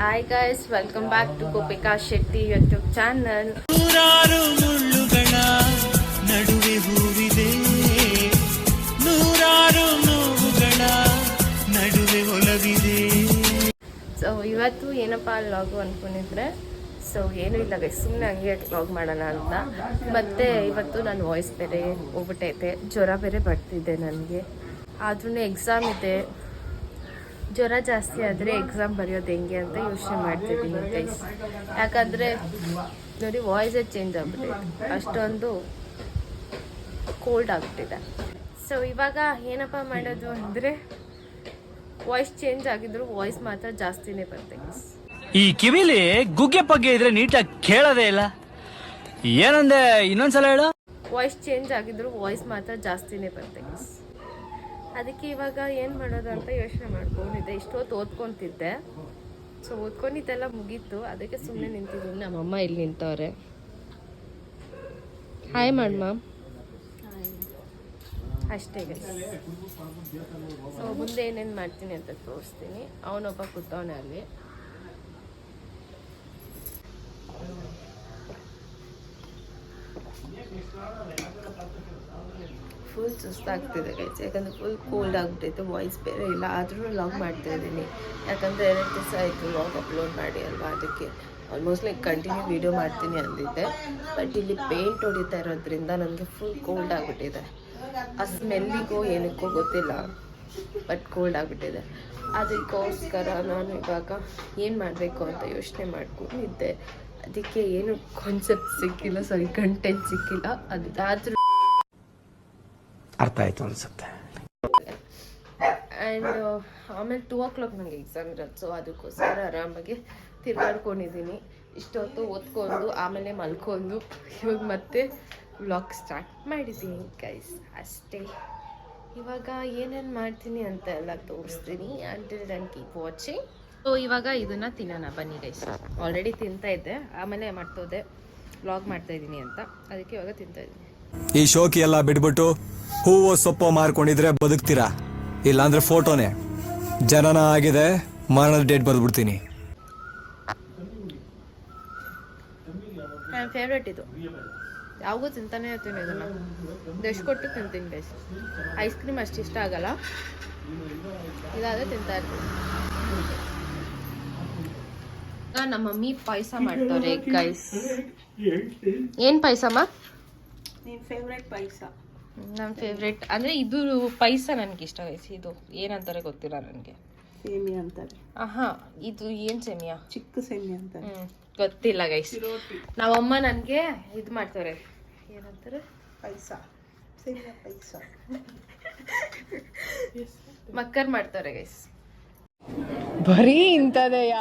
Hi guys welcome back to Gopika Shetty YouTube channel ನೂರಾರು ಮುಳ್ಳುಗಳ ನಡುವೆ ಹೂವಿದೆ. ನೂರಾರು ನೋವುಗಳ ನಡುವೆ ಒಲವಿದೆ. ಸೊ ಇವತ್ತು ಏನಪ್ಪ ಲಾಗು ಅಂದ್ಕೊಂಡಿದ್ರೆ ಸೊ ಏನೂ ಇಲ್ಲ ಗೈಸ್ ಸುಮ್ಮನೆ ಹಂಗೆ ಲಾಗ್ ಮಾಡೋಣ ಅಂತ. ಮತ್ತೆ ಇವತ್ತು ನಾನು ವಾಯ್ಸ್ ಬೇರೆ ಹೋಗ್ಬಿಟ್ಟೈತೆ. ಜ್ವರ ಬೇರೆ ಬರ್ತಿದೆ ನನಗೆ. ಆದ್ರೂ ಎಕ್ಸಾಮ್ ಇದೆ. ಜ್ವರ ಜಾಸ್ತಿ ಆದರೆ ಎಕ್ಸಾಮ್ ಬರೆಯೋದು ಹೆಂಗೆ ಅಂತ ಯೋಚನೆ ಮಾಡ್ತಿದ್ದೀನಿ ಗೈಸ್ ಯಾಕಂದರೆ ನೋಡಿ ವಾಯ್ಸೇ ಚೇಂಜ್ ಆಗ್ಬಿಟ್ಟಿದೆ ಅಷ್ಟೊಂದು ಕೋಲ್ಡ್ ಆಗ್ಬಿಟ್ಟಿದೆ. ಸೊ ಇವಾಗ ಏನಪ್ಪ ಮಾಡೋದು ಅಂದರೆ ವಾಯ್ಸ್ ಚೇಂಜ್ ಆಗಿದ್ರು ವಾಯ್ಸ್ ಮಾತ್ರ ಜಾಸ್ತಿನೇ ಬರುತ್ತೆ. ಈ ಕಿವಿಲಿ ಗುಗ್ಗೆ ಪಗ್ಗೆ ಇದ್ರೆ ನೀಟಾಗಿ ಕೇಳೋದೇ ಇಲ್ಲ. ಏನಂದೆ ಇನ್ನೊಂದ್ಸಲ ಹೇಳು? ವಾಯ್ಸ್ ಚೇಂಜ್ ಆಗಿದ್ರು ವಾಯ್ಸ್ ಮಾತ್ರ ಜಾಸ್ತಿನೇ ಬರುತ್ತೆ. ಅದಕ್ಕೆ ಇವಾಗ ಏನು ಮಾಡೋದು ಅಂತ ಯೋಚನೆ ಮಾಡ್ಕೊಂಡಿದ್ದೆ ಇಷ್ಟೊತ್ತು ಓದ್ಕೊತಿದ್ದೆ. ಸೊ ಓದ್ಕೊಂಡಿದ್ದೆಲ್ಲ ಮುಗೀತು. ಅದಕ್ಕೆ ಸುಮ್ಮನೆ ನಿಂತಿದ್ದೀನಿ. ನಮ್ಮಮ್ಮ ಇಲ್ಲಿ ನಿಂತವ್ರೆ. ಹಾಯ್ ಮಾಡಮ್ಮ ಅಷ್ಟೇ. ಸೊ ಮುಂದೆ ಏನೇನು ಮಾಡ್ತೀನಿ ಅಂತ ತೋರಿಸ್ತೀನಿ. ಅವನೊಬ್ಬ ಕೂತವನೆ ಅಲ್ಲಿ. ಫುಲ್ ಸುಸ್ತಾಗ್ತಿದೆ ಗೈಸ್ ಯಾಕಂದರೆ ಫುಲ್ ಕೋಲ್ಡ್ ಆಗಿಬಿಟ್ಟೈತೆ ವಾಯ್ಸ್ ಬೇರೆ ಇಲ್ಲ. ಆದರೂ ಲಾಗ್ ಮಾಡ್ತಾ ಇದ್ದೀನಿ. ಯಾಕಂದರೆ ಎರಡು ದಿವಸ ಆಯಿತು ಲಾಗ್ ಅಪ್ಲೋಡ್ ಮಾಡಿ ಅಲ್ವಾ? ಅದಕ್ಕೆ ಆಲ್ಮೋಸ್ಟ್ ಲೈಕ್ ಕಂಟಿನ್ಯೂ ವೀಡಿಯೋ ಮಾಡ್ತೀನಿ ಅಂದಿದ್ದೆ. ಬಟ್ ಇಲ್ಲಿ ಪೇಂಟ್ ಹೊಡಿತಾ ಇರೋದ್ರಿಂದ ನನಗೆ ಫುಲ್ ಕೋಲ್ಡ್ ಆಗಿಬಿಟ್ಟಿದೆ. ಆ ಸ್ಮೆಲ್ಲಿಗೋ ಏನಕ್ಕೋ ಗೊತ್ತಿಲ್ಲ ಬಟ್ ಕೋಲ್ಡ್ ಆಗಿಬಿಟ್ಟಿದೆ. ಅದಕ್ಕೋಸ್ಕರ ನಾನು ಇವಾಗ ಏನು ಮಾಡಬೇಕು ಅಂತ ಯೋಚನೆ ಮಾಡ್ಕೊಂಡಿದ್ದೆ. ಅದಕ್ಕೆ ಏನು ಕಾನ್ಸೆಪ್ಟ್ ಸಿಕ್ಕಿಲ್ಲ ಸಾರಿ ಕಂಟೆಂಟ್ ಸಿಕ್ಕಿಲ್ಲ. ಅದಾದ್ರೂ ಅರ್ಥ ಆಯ್ತು ಅನ್ಸುತ್ತೆ. ಆ್ಯಂಡ್ ಆಮೇಲೆ ಟೂ ಓ ಕ್ಲಾಕ್ ನನಗೆ ಎಕ್ಸಾಮ್ ಇರೋದು ಸೊ ಅದಕ್ಕೋಸ್ಕರ ಆರಾಮಾಗಿ ತಿರ್ಗಾಡ್ಕೊಂಡಿದ್ದೀನಿ ಇಷ್ಟೊತ್ತು ಓದ್ಕೊಂಡು, ಆಮೇಲೆ ಮಲ್ಕೊಂಡು, ಇವಾಗ ಮತ್ತೆ ವ್ಲಾಗ್ ಸ್ಟಾರ್ಟ್ ಮಾಡಿದ್ದೀನಿ ಗೈಸ್ ಅಷ್ಟೇ. ಇವಾಗ ಏನೇನು ಮಾಡ್ತೀನಿ ಅಂತ ಎಲ್ಲ ತೋರಿಸ್ತೀನಿ. Until then keep watching so ಇವಾಗ ಇದನ್ನ ತಿನ್ನೋಣ, ಬನ್ನಿ ಗೈಸ್ ಆಲ್ರೆಡಿ ತಿಂತಾ ಇದ್ದೆ. ಆಮೇಲೆ ಮಾಡ್ತೋದೆ ವ್ಲಾಗ್ ಮಾಡ್ತಾ ಇದ್ದೀನಿ ಅಂತ. ಅದಕ್ಕೆ ಇವಾಗ ತಿಂತಾ ಇದ್ದೀನಿ ಈ ಶೋಕಿ ಎಲ್ಲ ಬಿಟ್ಬಿಟ್ಟು ಹೂವು ಸೊಪ್ಪು ಮಾರ್ಕೊಂಡಿದ್ರೆ ಬದುಕ್ತೀರಾ? ಇಲ್ಲಾಂದ್ರೆ ಫೋಟೋನೇ. ಜನನ ಆಗಿದೆ ಮರಣದ ಡೇಟ್ ಬರ್ದ್ಬಿಡ್ತೀನಿ. ನನ್ನ ಫೇವ್ರೇಟ್ ಇದು. ಯಾವಾಗೂ ತಿಂತಾನೆ ಇರ್ತೀನಿ ಇದನ್ನ. ಎಷ್ಟು ಕೊಟ್ಟು ತಿಂತೀನಿ ಗೈಸ್ ಐಸ್ ಕ್ರೀಮ್ ಅಷ್ಟು ಇಷ್ಟ ಆಗಲ್ಲ. ಇದಾದ್ರೆ ತಿಂತಾ ಇರ್ತೀನಿ. ನಮ್ಮ ಮಮ್ಮಿ ಪಾಯಸ ಮಾಡ್ತಾರೆ ಗೈಸ್ ಏನ್ ಪಾಯಸಮ್ಮ? ನಿನ್ ಫೇವ್ರೆಟ್ ಪಾಯಸ? ನನ್ನ ಫೇವ್ರೇಟ್ ಅಂದ್ರೆ ಇದು ಪಾಯಸ ನನಗೆ ಇಷ್ಟ ಗೈಸ್ ಇದು ಏನಂತಾರೆ ಗೊತ್ತಿಲ್ಲ ನನಗೆ. ಸೇಮಿ ಅಂತಾರೆ. ಆಹಾ ಇದು ಏನ್ ಸೆಮಿಯಾ? ಚಿಕ್ಕ ಸೇಮಿಯಾ ಅಂತಾರೆ. ಹ್ಞೂ ಗೊತ್ತಿಲ್ಲ ಗೈಸ್ ನಾವಮ್ಮ ನನಗೆ ಇದು ಮಾಡ್ತಾರೆ. ಏನಂತಾರೆ? ಪಾಯಸ. ಸೇಮಿಯಾ ಪಾಯಸ. ಮಕ್ಕರ್ ಮಾಡ್ತಾರೆ ಗೈಸ್ ಬರೀ ಇಂಥದೆಯ?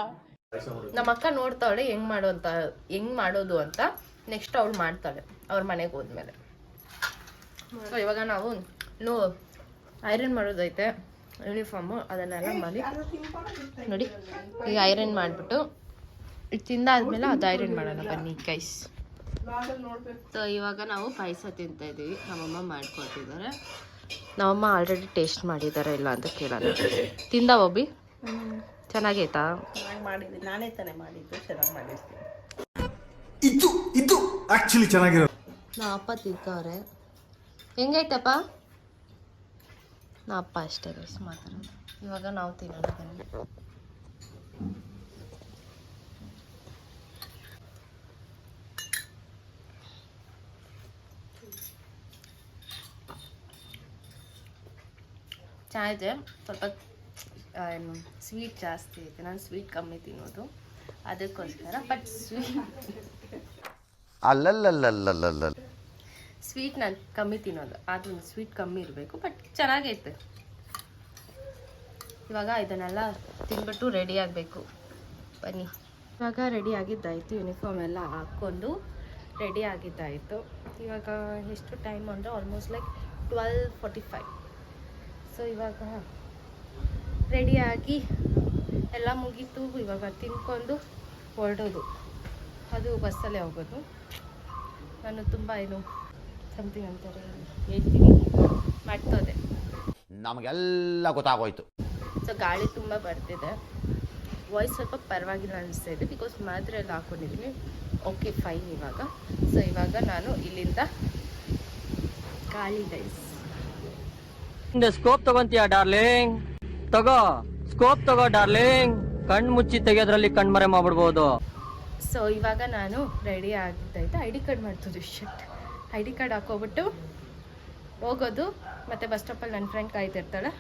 ನಮ್ಮ ಅಕ್ಕ ನೋಡ್ತಾಳೆ ಹೆಂಗ್ ಮಾಡೋಂತ ಹೆಂಗ್ ಮಾಡೋದು ಅಂತ. ನೆಕ್ಸ್ಟ್ ಅವಳು ಮಾಡ್ತಾಳೆ ಅವ್ರ ಮನೆಗೆ ಹೋದ್ಮೇಲೆ. ಸೊ ಇವಾಗ ನಾವು ನೋ ಐರನ್ ಮಾಡೋದೈತೆ ಯೂನಿಫಾರ್ಮು ಅದನ್ನೆಲ್ಲ ಮಾಡಿ. ನೋಡಿ ಈಗ ಐರನ್ ಮಾಡಿಬಿಟ್ಟು ಇದು ತಿಂದಾದ್ಮೇಲೆ ಅದು ಐರನ್ ಮಾಡೋಣ ಬನ್ನಿ ಕೈಸ್ ಸೊ ಇವಾಗ ನಾವು ಪಾಯಸ ತಿಂತಾ ಇದ್ದೀವಿ ನಮ್ಮಮ್ಮ ಮಾಡ್ಕೊಟ್ಟಿದ್ದಾರೆ. ನಮ್ಮಮ್ಮ ಆಲ್ರೆಡಿ ಟೇಸ್ಟ್ ಮಾಡಿದ್ದಾರೆ ಇಲ್ಲ ಅಂತ ಕೇಳೋಣ. ತಿಂದ ಒಬ್ಬಿ ಚೆನ್ನಾಗೈತಾ? ಚೆನ್ನಾಗಿ ಮಾಡಿದ್ದೀನಿ ನಾನೇ ತಾನೇ ಮಾಡಿದ್ದು ಚೆನ್ನಾಗಿ ಮಾಡಿರ್ತೀನಿ. ಇದು ಇದು ಆಕ್ಚುಲಿ ಚೆನ್ನಾಗಿರೋ ನಾ ಅಪ್ಪ ತಿಕ್ಕವ್ರೆ. ಹೆಂಗೈತಪ್ಪ? ನಾ ಅಪ್ಪ ಅಷ್ಟೇ ಗೈಸ್ ಮಾತಾಡೋದು ಇವಾಗ ನಾವು ತಿನ್ನೋಣ ಬನ್ನಿ. ಚೆನ್ನಾಗಿದೆ. ಸ್ವಲ್ಪ ಆ, ಏನು ಸ್ವೀಟ್ ಜಾಸ್ತಿ ಐತೆ. ನಾನು ಸ್ವೀಟ್ ಕಮ್ಮಿ ತಿನ್ನೋದು. ಅದಕ್ಕೋಸ್ಕರ ಬಟ್ ಸ್ವೀಟ್ ಅಲ್ಲಲ್ಲಲ್ಲಲ್ಲಲ್ಲ ಸ್ವೀಟ್ ನಾನು ಕಮ್ಮಿ ತಿನ್ನೋದು. ಆದ್ರೂ ಸ್ವೀಟ್ ಕಮ್ಮಿ ಇರಬೇಕು ಬಟ್ ಚೆನ್ನಾಗೈತೆ. ಇವಾಗ ಇದನ್ನೆಲ್ಲ ತಿನ್ಬಿಟ್ಟು ರೆಡಿ ಆಗಬೇಕು. ಬನ್ನಿ. ಇವಾಗ ರೆಡಿ ಆಗಿದ್ದಾಯಿತು ಯೂನಿಫಾರ್ಮ್ ಎಲ್ಲ ಹಾಕ್ಕೊಂಡು ರೆಡಿ ಆಗಿದ್ದಾಯಿತು. ಇವಾಗ ಎಷ್ಟು ಟೈಮ್ ಅಂದರೆ almost like twelve forty five so ಇವಾಗ ರೆಡಿಯಾಗಿ ಎಲ್ಲ ಮುಗೀತು. ಇವಾಗ ತಿನ್ಕೊಂಡು ಹೊರಡೋದು. ಅದು ಬಸ್ಸಲ್ಲೇ ಹೋಗೋದು. ನಾನು ತುಂಬ ಏನು ಸಮಥಿಂಗ್ ಅಂತಾರೆ ಹೇಳ್ತೀನಿ. ಮಾಡ್ತೋದೆ. ನಮಗೆಲ್ಲ ಗೊತ್ತಾಗೋಯ್ತು. ಸೊ ಗಾಳಿ ತುಂಬ ಬರ್ತಿದೆ. ವಾಯ್ಸ್ ಸ್ವಲ್ಪ ಪರವಾಗಿಲ್ಲ ಅನಿಸ್ತಾ ಇದೆ. ಬಿಕಾಸ್ ಮಾತ್ರೆ ಎಲ್ಲ ಹಾಕೊಂಡಿದ್ದೀನಿ ಓಕೆ ಫೈನ್ ಇವಾಗ. ಸೊ ಇವಾಗ ನಾನು ಇಲ್ಲಿಂದ ಖಾಲಿ ಗೈಸ್ ಸ್ಕೋಪ್ ತಗೊಂತೀಯ ಡಾರ್ಲಿಂಗ್ ತಗೋ. ಸ್ಕೋಪ್ ತಗೋ ಡಾರ್ಲಿಂಗ್ ಕಣ್ ಮುಚ್ಚಿ ತೆಗೆಯೋದ್ರಲ್ಲಿ ಕಣ್ಮರೆ ಮಾಡ್ಬಿಡ್ಬೋದು. ಸೊ ಇವಾಗ ನಾನು ರೆಡಿ ಆಗಿದ್ದೈತೆ ಐ ಡಿ ಕಾರ್ಡ್ ಮಾಡ್ತಿದ್ವಿ ಶಟ್ ಐ ಡಿ ಕಾರ್ಡ್ ಹಾಕೋಬಿಟ್ಟು ಹೋಗೋದು. ಮತ್ತು ಬಸ್ ಸ್ಟಾಪಲ್ಲಿ ನನ್ನ ಫ್ರೆಂಡ್ ಕಾಯ್ತಿರ್ತಾಳೆ.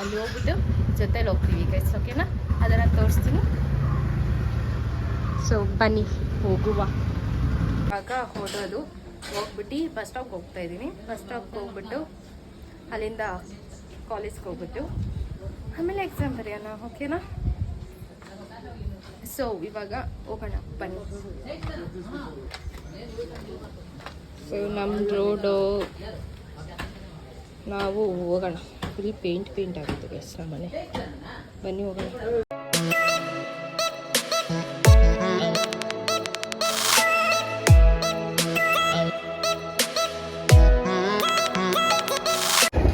ಅಲ್ಲಿ ಹೋಗ್ಬಿಟ್ಟು ಜೊತೇಲಿ ಹೋಗ್ತೀವಿ ಗೈಸ್ ಓಕೆನಾ ಅದನ್ನು ತೋರಿಸ್ತೀನಿ. ಸೊ ಬನ್ನಿ, ಹೋಗುವ. ಇವಾಗ ಹೊಡೋದು ಹೋಗ್ಬಿಟ್ಟು ಬಸ್ ಸ್ಟಾಪ್ಗೆ ಹೋಗ್ತಾ ಇದ್ದೀನಿ. ಬಸ್ ಸ್ಟಾಪ್ಗೆ ಹೋಗ್ಬಿಟ್ಟು ಅಲ್ಲಿಂದ ಕಾಲೇಜ್ಗೆ ಹೋಗ್ಬಿಟ್ಟು ಆಮೇಲೆ ಎಕ್ಸಾಮ್ ಬರೆಯೋಣ ಓಕೆನಾ ಸೊ ಇವಾಗ ಹೋಗೋಣ ಬನ್ನಿ. ಸೊ ನಮ್ಮ ರೋಡು ನಾವು ಹೋಗೋಣ. ಫುಲ್ ಪೇಂಟ್ ಪೇಂಟ್ ಆಗುತ್ತೆ ಗೈಸ್ ನಮ್ಮ ಮನೆ. ಬನ್ನಿ ಹೋಗೋಣ.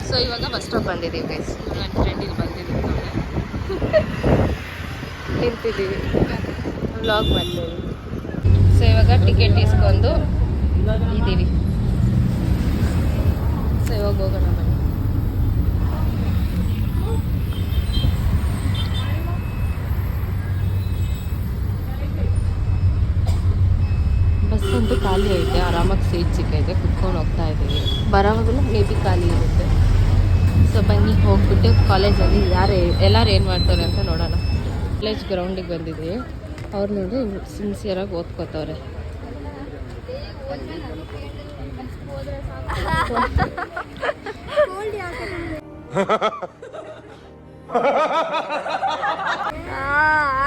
ಸೊ ಇವಾಗ ಬಸ್ ಸ್ಟಾಪ್ ಬಂದಿದ್ದೀವಿ ಗೈಸ್ ನನ್ನ ಫ್ರೆಂಡ್ ಇಲ್ಲಿ ಬಂದಿದ್ದೀವಿ ನಿಂತಿದ್ದೀವಿ. ವ್ಲಾಗ್ ಮಾಡ್ತೀವಿ. ಸೊ ಇವಾಗ ಟಿಕೆಟ್ ಇಸ್ಕೊಂಡು ಇದ್ದೀವಿ. ಸೊ ಇವಾಗ ಹೋಗೋಣ ಬನ್ನಿ. ಬಸ್ ಅಂತೂ ಖಾಲಿ ಐತೆ. ಆರಾಮಾಗಿ ಸೀಟ್ ಸಿಕ್ಕೈತೆ. ಕುತ್ಕೊಂಡು ಹೋಗ್ತಾ ಇದ್ದೀವಿ. ಬರೋವಾಗಲೂ ಮೇ ಬಿ ಖಾಲಿ ಇರುತ್ತೆ. ಸೊ ಬನ್ನಿ, ಹೋಗ್ಬಿಟ್ಟು ಕಾಲೇಜಲ್ಲಿ ಯಾರು ಎಲ್ಲರೂ ಏನು ಮಾಡ್ತಾರೆ ಅಂತ ನೋಡೋಣ. ಕಾಲೇಜ್ ಗ್ರೌಂಡಿಗೆ ಬಂದಿದ್ವಿ. ಅವ್ರು ನೋಡಿ ಸಿನ್ಸಿಯರಾಗಿ ಓದ್ಕೋತವ್ರೆ.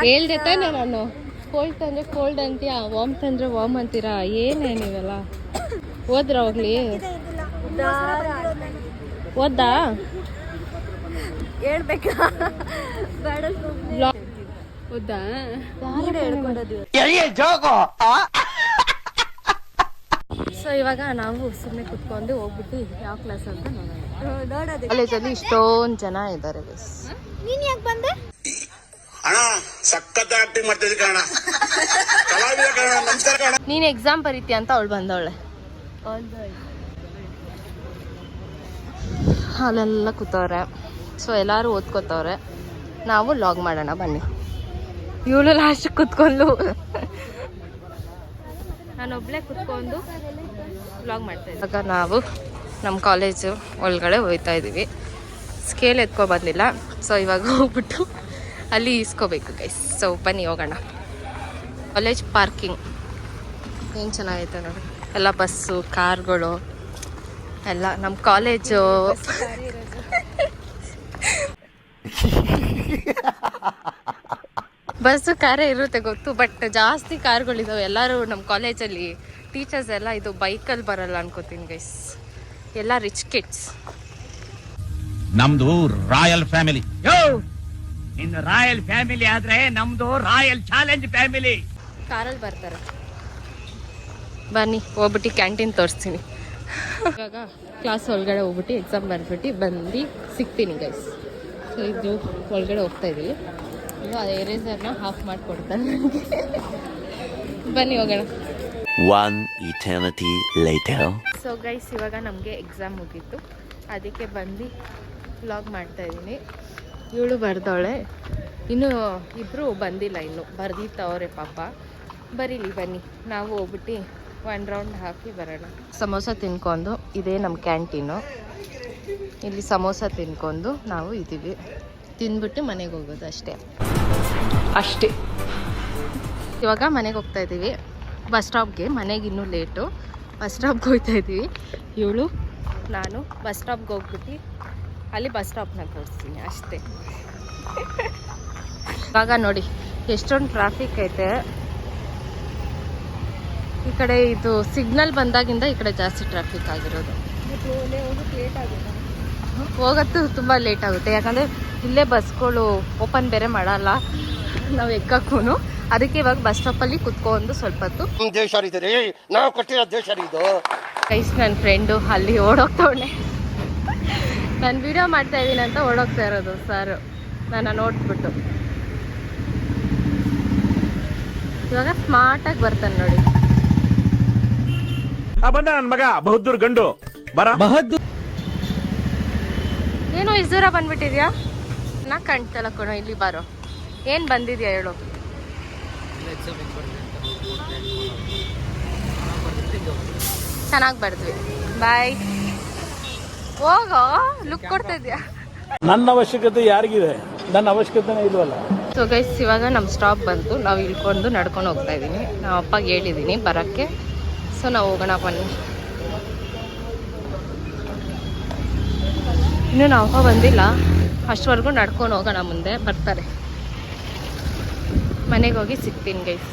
ಹೇಳ್ದೆ ತಾನೆ ನಾನು. ಕೋಲ್ಡ್ ತಂದ್ರೆ ಕೋಲ್ಡ್ ಅಂತೀಯ? ವಾಮ್ ತಂದ್ರೆ ವಾಮ್ ಅಂತೀರಾ? ಏನೇ ನೀವೆಲ್ಲ? ಓದ್ರ ಹೋಗ್ಲಿ. ಓದ್ದಾ ಹೇಳ್ಬೇಕಾ? ಓದ್ದಾ ಸೊ ಇವಾಗ ನಾವು ಸುಮ್ಮನೆ ಕುತ್ಕೊಂಡು ಹೋಗ್ಬಿಟ್ಟು ಯಾವ ಕ್ಲಾಸ್ ಅಂತ ನೋಡೋಣ. ನೋಡೋದು ಕಾಲೇಜಲ್ಲಿ ಇಷ್ಟೊಂದು ಜನ ಇದ್ದಾರೆ ಬಸ್ ನೀನ್ ಯಾಕೆ ಬಂದೆ? ನೀನು ಎಕ್ಸಾಮ್ ಬರೀತಿ ಅಂತ ಅವಳು ಬಂದವಳೆ. ಅಲ್ಲೆಲ್ಲ ಕೂತವ್ರೆ. ಸೊ ಎಲ್ಲರೂ ಓದ್ಕೋತವ್ರೆ. ನಾವು ಲಾಗ್ ಮಾಡೋಣ ಬನ್ನಿ. ಇವಳು ಲಾಸ್ಟ್ ಕುತ್ಕೊಂಡು. ನಾನೊಬ್ಳೆ ಕುತ್ಕೊಂಡು ವ್ಲಾಗ್ ಮಾಡ್ತಾ ಇದ್ದೆ ಇವಾಗ ನಾವು ನಮ್ಮ ಕಾಲೇಜು ಒಳಗಡೆ ಹೋಗ್ತಾ ಇದ್ದೀವಿ. ಸ್ಕೇಲ್ ಎತ್ಕೊ ಬಂದಿಲ್ಲ. ಸೊ ಇವಾಗ ಹೋಗ್ಬಿಟ್ಟು ಅಲ್ಲಿ ಇಸ್ಕೋಬೇಕು ಗೈಸ್ ಸೊ ಬನ್ನಿ ಹೋಗೋಣ. ಕಾಲೇಜ್ ಪಾರ್ಕಿಂಗ್ ಏನು ಚೆನ್ನಾಗೈತೆ ನೋಡಿ. ಎಲ್ಲ ಬಸ್ಸು ಕಾರ್ಗಳು ಎಲ್ಲ. ನಮ್ಮ ಕಾಲೇಜು ಬಸ್ಸು ಕಾರೇ ಇರುತ್ತೆ ಗೊತ್ತು ಬಟ್ ಜಾಸ್ತಿ ಕಾರ್ಗಳಿದಾವೆ. ಎಲ್ಲರೂ ನಮ್ಮ ಕಾಲೇಜಲ್ಲಿ ಟೀಚರ್ಸ್ ಎಲ್ಲ ಇದು ಬೈಕಲ್ಲಿ ಬರಲ್ಲ ಅನ್ಕೋತೀನಿ ಗೈಸ್ ಎಲ್ಲ ರಿಚ್ ಕಿಡ್ಸ್ ನಮ್ದು ರಾಯಲ್ ಫ್ಯಾಮಿಲಿ ಇನ್ನು ರಾಯಲ್ ಫ್ಯಾಮಿಲಿ ಆದ್ರೆ ನಮ್ದು ರಾಯಲ್ ಚಾಲೆಂಜ್ ಫ್ಯಾಮಿಲಿ ಕಾರಲ್ಲಿ ಬರ್ತಾರೆ. ಬನ್ನಿ ಹೋಗ್ಬಿಟ್ಟು ಕ್ಯಾಂಟೀನ್ ತೋರಿಸ್ತೀನಿ. ಇವಾಗ ಕ್ಲಾಸ್ ಒಳಗಡೆ ಹೋಗ್ಬಿಟ್ಟು ಎಕ್ಸಾಮ್ ಬರ್ಬಿಟ್ಟು ಬಂದು ಸಿಗ್ತೀನಿ ಗೈಸ್ ಸೊ ಇದು ಒಳಗಡೆ ಹೋಗ್ತಾ ಇದೀವಿ. ಇದು ಆ ಎರೇಸರ್ನ ಹಾಫ್ ಮಾಡಿಕೊಡ್ತಾನೆ ನನಗೆ. ಬನ್ನಿ ಹೋಗೋಣ. One eternity later. So guys ಇವಾಗ ನಮಗೆ ಎಕ್ಸಾಮ್ ಮುಗೀತು. ಅದಕ್ಕೆ ಬಂದು ವ್ಲಾಗ್ ಮಾಡ್ತಾ ಇದ್ದೀನಿ. ಇವಳು ಬರ್ದವಳೆ. ಇನ್ನು ಇಬ್ಬರು ಬಂದಿಲ್ಲ ಇನ್ನು. ಬರ್ದಿತ್ತವ್ರೆ ಪಾಪ. ಬರೀಲಿ ಬನ್ನಿ. ನಾವು ಹೋಗ್ಬಿಟ್ಟು ಒನ್ ರೌಂಡ್ ಹಾಕಿ ಬರೋಣ. ಸಮೋಸ ತಿನ್ಕೊಂಡು ಇದೇ ನಮ್ಮ ಕ್ಯಾಂಟೀನು. ಇಲ್ಲಿ ಸಮೋಸ ತಿನ್ಕೊಂಡು ನಾವು ಇದ್ದೀವಿ. ತಿಂದ್ಬಿಟ್ಟು ಮನೆಗೆ ಹೋಗೋದು ಅಷ್ಟೇ. ಅಷ್ಟೇ. ಇವಾಗ ಮನೆಗೆ ಹೋಗ್ತಾ ಇದ್ದೀವಿ. ಬಸ್ ಸ್ಟಾಪ್ಗೆ. ಮನೆಗೆ ಇನ್ನೂ ಲೇಟು. ಬಸ್ ಸ್ಟಾಪ್ಗೆ ಹೋಗ್ತಾ ಇದ್ದೀವಿ. ಇವಳು, ನಾನು ಬಸ್ ಸ್ಟಾಪ್ಗೆ ಹೋಗ್ಬಿಟ್ಟು ಅಲ್ಲಿ ಬಸ್ ಸ್ಟಾಪ್ನ ತೋರಿಸ್ತೀನಿ ಅಷ್ಟೇ. ಇವಾಗ ನೋಡಿ, ಎಷ್ಟೊಂದು ಟ್ರಾಫಿಕ್ ಐತೆ. ಈ ಕಡೆ ಇದು ಸಿಗ್ನಲ್ ಬಂದಾಗಿಂದ ಈ ಕಡೆ ಜಾಸ್ತಿ ಟ್ರಾಫಿಕ್ ಆಗಿರೋದು. ಹೋಗತ್ತು ತುಂಬ ಲೇಟ್ ಆಗುತ್ತೆ. ಯಾಕಂದರೆ ಇಲ್ಲೇ ಬಸ್ಗಳು ಓಪನ್ ಬೇರೆ ಮಾಡಲ್ಲ. ನಾವು ಎಕ್ಕಕ್ಕೂ ಅದಕ್ಕೆ ಇವಾಗ ಬಸ್ ಸ್ಟಾಪಲ್ಲಿ ಕುತ್ಕೊಂಡು ಸ್ವಲ್ಪ ಹೊತ್ತು. ದೇಶ ರೀ ನಾವು ಕೊಟ್ಟಿರೋ ದೇಶ ಇದು ಕೈಸ್ ನನ್ನ ಫ್ರೆಂಡು ಅಲ್ಲಿ ಓಡೋಗ್ತವಣೆ ನಾನು ವಿಡಿಯೋ ಮಾಡ್ತಾ ಇದ್ದೀನಿ ಅಂತ ಓಡೋಗ್ತಾ ಇರೋದು ಸರ್ ನನ್ನ ನೋಡ್ಬಿಟ್ಟು. ಇವಾಗ ಸ್ಮಾರ್ಟಾಗಿ ಬರ್ತಾನೆ ನೋಡಿ. ಬಂದ ನನ್ ಮಗ ಬಹುದ್ದೂರ್ ಗಂಡು. ಬರ. ಏನು ಇಜೂರ ದೂರ ಬಂದ್ಬಿಟ್ಟಿದ್ಯಾ? ನಾ ಕಣ್ತಲ್ಲ ಕಣೋ ಇಲ್ಲಿ ಬಾರೋ. ಏನು ಬಂದಿದ್ಯಾ ಹೇಳು. ಚೆನ್ನಾಗಿ ಬರ್ದ್ವಿ. ಬಾಯ್ ಹೋಗೋ ಲುಕ್ ಕೊಡ್ತಾ ಇದ್ಯಾ? ನನ್ನ ಅವಶ್ಯಕತೆ ಯಾರಿಗಿದೆ? ನನ್ನ ಅವಶ್ಯಕತೆನೇ ಇಲ್ವಲ್ಲ? ಸೊ ಗೈಸ್ ಇವಾಗ ನಮ್ಮ ಸ್ಟಾಪ್ ಬಂತು. ನಾವು ಇಳ್ಕೊಂಡು ನಡ್ಕೊಂಡು ಹೋಗ್ತಾ ಇದ್ದೀನಿ. ನಮ್ಮ ಅಪ್ಪಗೆ ಹೇಳಿದ್ದೀನಿ ಬರೋಕ್ಕೆ. ಸೊ ನಾವು ಹೋಗೋಣ ಬನ್ನಿ. ಇನ್ನು ನಾವು ಅಪ್ಪ ಬಂದಿಲ್ಲ. ಅಷ್ಟವರೆಗೂ ನಡ್ಕೊಂಡು ಹೋಗೋಣ ಮುಂದೆ. ಬರ್ತಾರೆ. ಮನೆಗೆ ಹೋಗಿ ಸಿಗ್ತೀನಿ ಗೈಸ್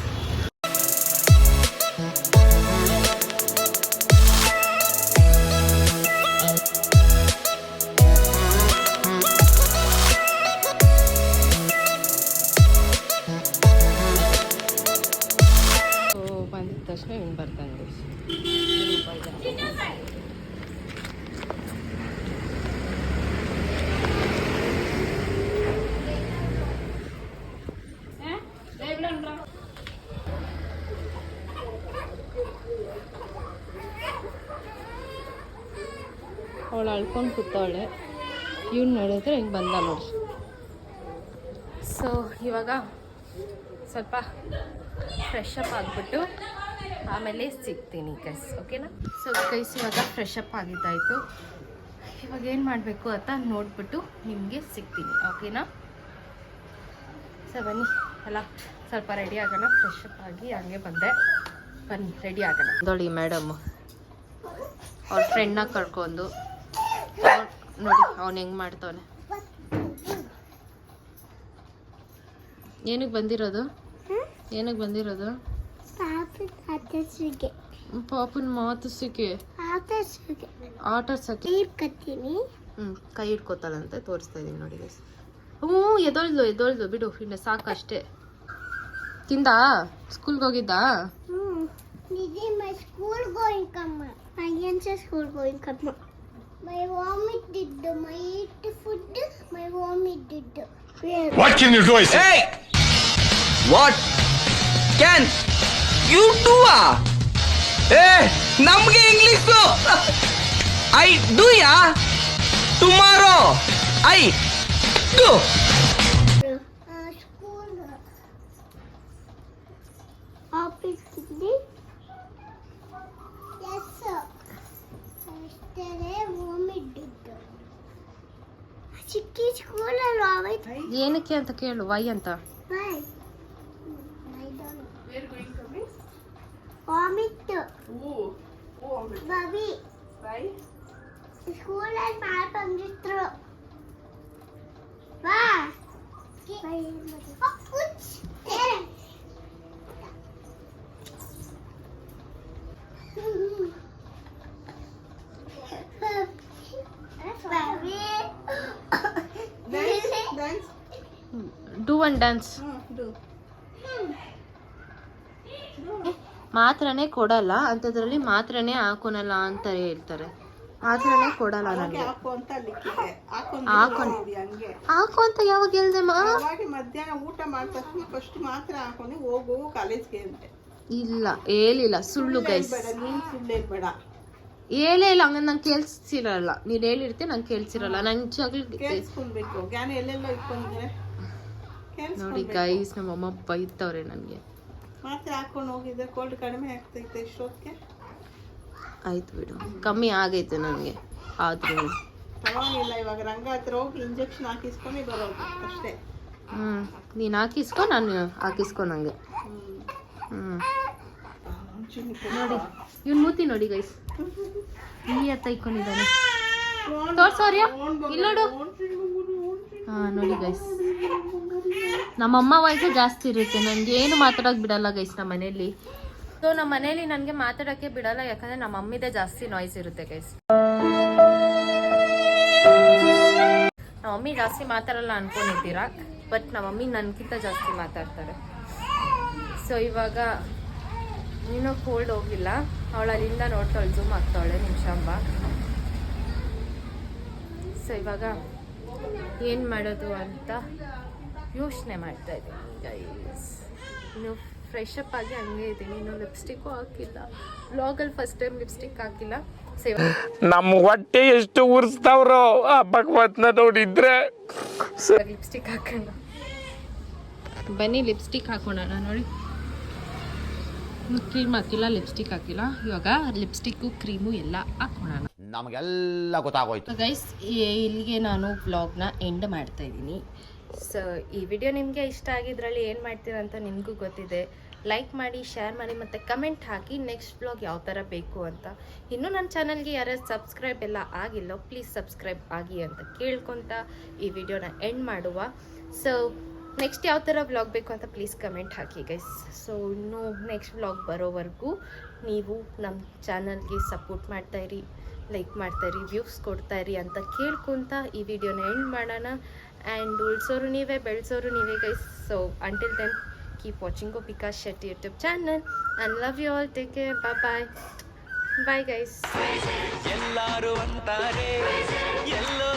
ಅಳ್ಕೊಂಡು ಕೂತವಳೆ. ಇವ್ನು ನೋಡಿದ್ರೆ ಹಿಂಗೆ ಬಂದ ನೋಡಿ. ಸೊ ಇವಾಗ ಸ್ವಲ್ಪ ಫ್ರೆಶ್ ಆಗಿಬಿಟ್ಟು ಆಮೇಲೆ ಸಿಗ್ತೀನಿ ಗೈಸ್ ಓಕೆನಾ ಸೊ ಗೈಸ್ ಇವಾಗ ಫ್ರೆಶ್ ಆಗಿದ್ದಾಯಿತು. ಇವಾಗ ಏನು ಮಾಡಬೇಕು ಅಂತ ನೋಡ್ಬಿಟ್ಟು ನಿಮಗೆ ಸಿಗ್ತೀನಿ. ಓಕೆನಾ ಸೊ ಬನ್ನಿ. ಅಲ್ಲ, ಸ್ವಲ್ಪ ರೆಡಿ ಆಗೋಣ. ಫ್ರೆಶ್ ಆಗಿ ಹಂಗೆ ಬಂದೆ. ಬನ್ನಿ ರೆಡಿ ಆಗೋಣ. ನೋಡಿ ಮೇಡಮ್ ಅವ್ರ ಫ್ರೆಂಡ್ನ ಕರ್ಕೊಂಡು ನೋಡಿ ಅವ್ನು ಹೆಂಗೆ ಮಾಡ್ತಾವನೆ. ಏನಕ್ಕೆ ಬಂದಿರೋದು? ಏನಕ್ಕೆ ಬಂದಿರೋದು? ಪಾಪನ ಮಾತು ಹ್ಞೂ ಕೈ ಹಿಡ್ಕೋತಾಳಂತೆ ತೋರಿಸ್ತಾ ಇದ್ದೀನಿ ನೋಡಿ. ಹ್ಞೂ ಎದೊಳ್ದು ಎದೊಳ್ದು ಬಿಡು ಇನ್ನು ಅಷ್ಟೇ. ತಿಂದ? ಸ್ಕೂಲ್ಗೆ ಹೋಗಿದ್ದ? ಹ್ಮ್ going come. School going come my vomit did my eat food my vomit did what can you do Hey! What? Can you do ಏ ನಮ್ಗೆ English I do yeah tomorrow I do ಏನಕ್ಕೆ ಅಂತ ಕೇಳು ವೈ ಅಂತ? Why? I don't one dance ಮಾತ್ರನೇ ಕೊಡಲ್ಲ ಅಂಥದ್ರಲ್ಲಿ ಮಾತ್ರನೇ ಹಾಕೋನಲ್ಲ ಅಂತ ಹೇಳ್ತಾರೆ. ಮಾತ್ರನೇ ಕೊಡಲ್ಲ ನನಗೆ ಹಾಕು ಅಂತ ಯಾವಾಗ ಹೇಳ್ದೆ ಮಧ್ಯಾಹ್ನ ಊಟ ಮಾಡಿದ ತಕ್ಷಣ ಫಸ್ಟ್ ಮಾತ್ರ ಹಾಕೊಂಡು ಹೋಗು ಕಾಲೇಜ್ಗೆ ಅಂತೆ. ಇಲ್ಲ ಹೇಳಿಲ್ಲ. ಸುಳ್ಳು ಗೈಸ್ ಬೇಡ ಹೇಳೇ ಇಲ್ಲ ಹಂಗ ನಂಗೆ ಕೇಳಿಸಿರಲ್ಲ. ನೀನು ಹೇಳಿರ್ತೀಯ ನಂಗೆ ಕೇಳಿಸಿರಲ್ಲ. ನಂಗೆ ಜಗಳ ಕೇಳಿಸ್ಕೊಳ್ಬೇಕು ಜ್ಞಾನ ಎಲ್ಲೆಲ್ಲೋ ಇಟ್ಕೊಂಡಿದ್ರೆ ನೋಡಿ ಗೈಸ್ ನಮ್ಮಮ್ಮ ಬೈತವ್ರೆ ನನಗೆ. ಮಾತ್ರ ಹಾಕೊಂಡು ಹೋಗಿದ್ದೆ ಕೋಲ್ಡ್ ಕಡಿಮೆ ಆಗ್ತೈತೆ ಇಷ್ಟೊತ್ತಿಗೆ. ಆಯ್ತು ಬಿಡು. ಕಮ್ಮಿ ಆಗೈತೆ ನನಗೆ ಆದ್ರೂ. ಪರವಾಗಿಲ್ಲ ಇವಾಗ ರಂಗ ಹತ್ರ ಹೋಗಿ ಇಂಜೆಕ್ಷನ್ ಹಾಕಿಸ್ಕೊಂಡು ಬರೋದು ಅಷ್ಟೇ. ಹ್ಞೂ ನೀನು ಹಾಕಿಸ್ಕೊ ನಾನು ಹಾಕಿಸ್ಕೊ ನನಗೆ ಹ್ಞೂ ನೋಡಿ ಇವ್ನು ಮೂತಿ ನೋಡಿ ಗೈಸ್ ಈ ಹತ್ತ ಇಕ್ಕೊಂಡಿದ್ದಾನೆ. ತೋರ್ಸೋರ್ಯ ಇಲ್ಲಿ ನೋಡು. ನೋಡಿ ಗೈಸ್ ನಮ್ಮಮ್ಮ ವಯಸ್ಸು ಜಾಸ್ತಿ ಇರುತ್ತೆ. ನನಗೆ ಏನು ಮಾತಾಡೋಕೆ ಬಿಡಲ್ಲ ಗೈಸ್ ನಮ್ಮ ಮನೇಲಿ. ಸೊ ನಮ್ಮ ಮನೇಲಿ ನನಗೆ ಮಾತಾಡೋಕ್ಕೆ ಬಿಡಲ್ಲ, ಯಾಕಂದ್ರೆ ನಮ್ಮ ಮಮ್ಮಿದೇ ಜಾಸ್ತಿ ನಾಯ್ಸ್ ಇರುತ್ತೆ ಗೈಸ್ ನಮ್ಮ ಮಮ್ಮಿ ಜಾಸ್ತಿ ಮಾತಾಡಲ್ಲ ಅನ್ಕೊಂಡಿದ್ದೀರಾ? ಬಟ್ ನಮ್ಮ ಮಮ್ಮಿ ನನಗಿಂತ ಜಾಸ್ತಿ ಮಾತಾಡ್ತಾರೆ. ಸೊ ಇವಾಗ ನೀನು ಕೋಲ್ಡ್ ಹೋಗಿಲ್ಲ. ಅವಳು ಅಲ್ಲಿಂದ ನೋಡ್ತಾಳೆ ಜೂಮ್ ಆಗ್ತಾವಳೆ ನಿಮಿಷಂಬ ಸೊ ಇವಾಗ ಏನು ಮಾಡೋದು ಅಂತ ಯೋಚನೆ ಮಾಡ್ತಾ ಇದ್ದೀನಿ ಗೈಸ್ ಇನ್ನು ಫ್ರೆಶ್ ಅಪ್ ಆಗಿ ಹಂಗೆ ಇದ್ದೀನಿ. ಇನ್ನು ಲಿಪ್ಸ್ಟಿಕ್ಕು ಹಾಕಿಲ್ಲ. ಬ್ಲಾಗಲ್ಲಿ ಫಸ್ಟ್ ಟೈಮ್ ಲಿಪ್ಸ್ಟಿಕ್ ಹಾಕಿಲ್ಲ. ನಮ್ಮ ಹೊಟ್ಟೆ ಎಷ್ಟು ಉರಿಸ್ತಾವ್ರೋ ಆ ಭಗವತ್ನ ನೋಡಿದ್ರೆ. ಲಿಪ್ಸ್ಟಿಕ್ ಹಾಕೋಣ. ಬನ್ನಿ ಲಿಪ್ಸ್ಟಿಕ್ ಹಾಕೋಣ. ನೋಡಿ. ಕ್ರೀಮ್ ಹಾಕಿಲ್ಲ ಲಿಪ್ಸ್ಟಿಕ್ ಹಾಕಿಲ್ಲ. ಇವಾಗ ಲಿಪ್ಸ್ಟಿಕ್ಕು ಕ್ರೀಮು ಎಲ್ಲ ಹಾಕೋಣ. ನಮಗೆಲ್ಲ ಗೊತ್ತಾಗೋಯ್ತು. ಗೈಸ್ ಇಲ್ಲಿಗೆ ನಾನು ವ್ಲಾಗ್ನ ಎಂಡ್ ಮಾಡ್ತಾ ಇದ್ದೀನಿ. ಸೊ ಈ ವಿಡಿಯೋ ನಿಮಗೆ ಇಷ್ಟ ಆಗಿದ್ರಲ್ಲಿ ಏನು ಮಾಡ್ತೀರಾ ಅಂತ ನಿಮಗೂ ಗೊತ್ತಿದೆ. ಲೈಕ್ ಮಾಡಿ ಶೇರ್ ಮಾಡಿ ಮತ್ತು ಕಮೆಂಟ್ ಹಾಕಿ ನೆಕ್ಸ್ಟ್ ಬ್ಲಾಗ್ ಯಾವ ಥರ ಬೇಕು ಅಂತ. ಇನ್ನೂ ನನ್ನ ಚಾನಲ್ಗೆ ಯಾರ್ಯಾರು ಸಬ್ಸ್ಕ್ರೈಬ್ ಎಲ್ಲ ಆಗಿಲ್ಲೋ ಪ್ಲೀಸ್ ಸಬ್ಸ್ಕ್ರೈಬ್ ಆಗಿ ಅಂತ ಕೇಳ್ಕೊತ ಈ ವಿಡಿಯೋನ ಎಂಡ್ ಮಾಡುವ. ಸೊ ನೆಕ್ಸ್ಟ್ ಯಾವ ಥರ ವ್ಲಾಗ್ ಬೇಕು ಅಂತ ಪ್ಲೀಸ್ ಕಮೆಂಟ್ ಹಾಕಿ ಗೈಸ್ ಸೊ ಇನ್ನೂ ನೆಕ್ಸ್ಟ್ ವ್ಲಾಗ್ ಬರೋವರೆಗೂ ನೀವು ನಮ್ಮ ಚಾನಲ್ಗೆ ಸಪೋರ್ಟ್ ಮಾಡ್ತಾಯಿರಿ ಲೈಕ್ ಮಾಡ್ತಾ ರಿವ್ಯೂಸ್ ಕೊಡ್ತಾ ಇರಿ ಅಂತ ಕೇಳ್ಕೊತ ಈ ವಿಡಿಯೋನ ಎಂಡ್ ಮಾಡೋಣ. ಆ್ಯಂಡ್ ಉಳ್ಸೋರು ನೀವೇ, ಬೆಳೆಸೋರು ನೀವೇ guys so until then keep watching Gopika Shetty YouTube channel and love you all take care ಬಾ ಬಾಯ್ ಬಾಯ್ ಗೈಸ್ ಎಲ್ಲರೂ ಅಂತಾರೆ ಎಲ್ಲೋ